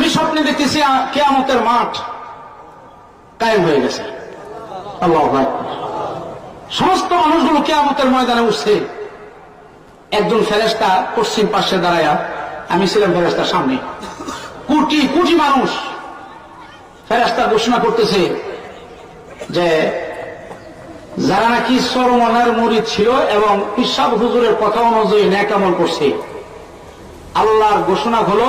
আমি স্বপ্নে দেখতেছি কেয়ামতের মাঠ কায়েম হয়ে গেছে। আল্লাহ সমস্ত মানুষগুলো কেয়ামতের ময়দানে উঠছে। একজন ফেরেস্তা পশ্চিম পাশে দাঁড়ায়া, আমি ছিলাম ফেরেস্তার সামনে। কোটি কোটি মানুষ ফেরেস্তা ঘোষণা করতেছে যে, যারা নাকি সরমনার মরিদ ছিল এবং ইসাব হুজুরের কথা অনুযায়ী ন্যাকামল করছে, আল্লাহর ঘোষণা হলো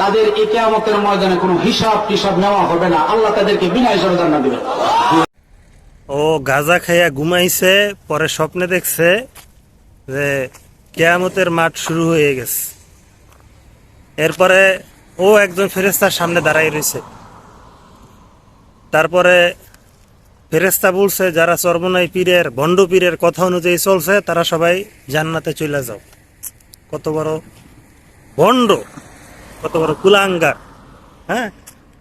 তাদের এই কেয়ামতের ময়দানে কোনো হিসাব টিসাব নেওয়া হবে না। আল্লাহ তাদেরকে বিনা হিসাবে জান্নাত দিবেন। ও গাজা খাইয়া ঘুমাইছে, পরে স্বপ্নে দেখছে যে কেয়ামতের মাঠ শুরু হয়ে গেছে। এরপরে ও একজন ফেরেস্তার সামনে দাঁড়াই রয়েছে। তারপরে ফেরেস্তা বলছে, যারা চর্মনাই পীরের, ভণ্ড পীরের কথা অনুযায়ী চলছে, তারা সবাই জান্নাতে চলে যাও। কত বড় ভণ্ড। কত বড় কুলাঙ্গার হ্যাঁ?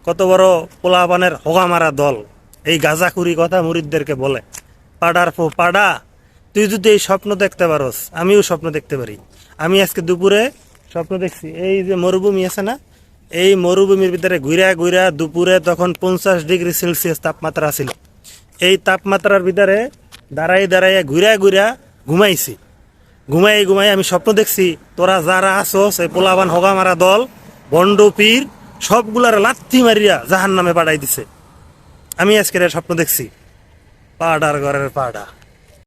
কত বড় পোলাপানের হোগামারা দল। এই গাজাখুরি কথা মুরিদদেরকে বলে। পাড়ার ফো পাড়া, তুই যদি এই স্বপ্ন দেখতে পারস, আমিও স্বপ্ন দেখতে পারি। আমি আজকে দুপুরে স্বপ্ন দেখছি, এই যে মরুভূমি আছে না? এই মরুভূমির ভিতরে ঘুরা ঘুরা দুপুরে তখন পঞ্চাশ ডিগ্রি সেলসিয়াস তাপমাত্রা ছিল। এই তাপমাত্রার ভিতরে দাঁড়াই দাঁড়াইয়া ঘুরা ঘুরা ঘুমাইছি। ঘুমাই ঘুমাই আমি স্বপ্ন দেখছি, তোরা যারা আসোস এই পোলাবান হগা মারা দল বন্ড, পীর, সবগুলার লাথি মারিয়া জাহান নামে পাঠাই দিছে। আমি আজকের স্বপ্ন দেখছি। পাড়ার ঘরের পাড়া।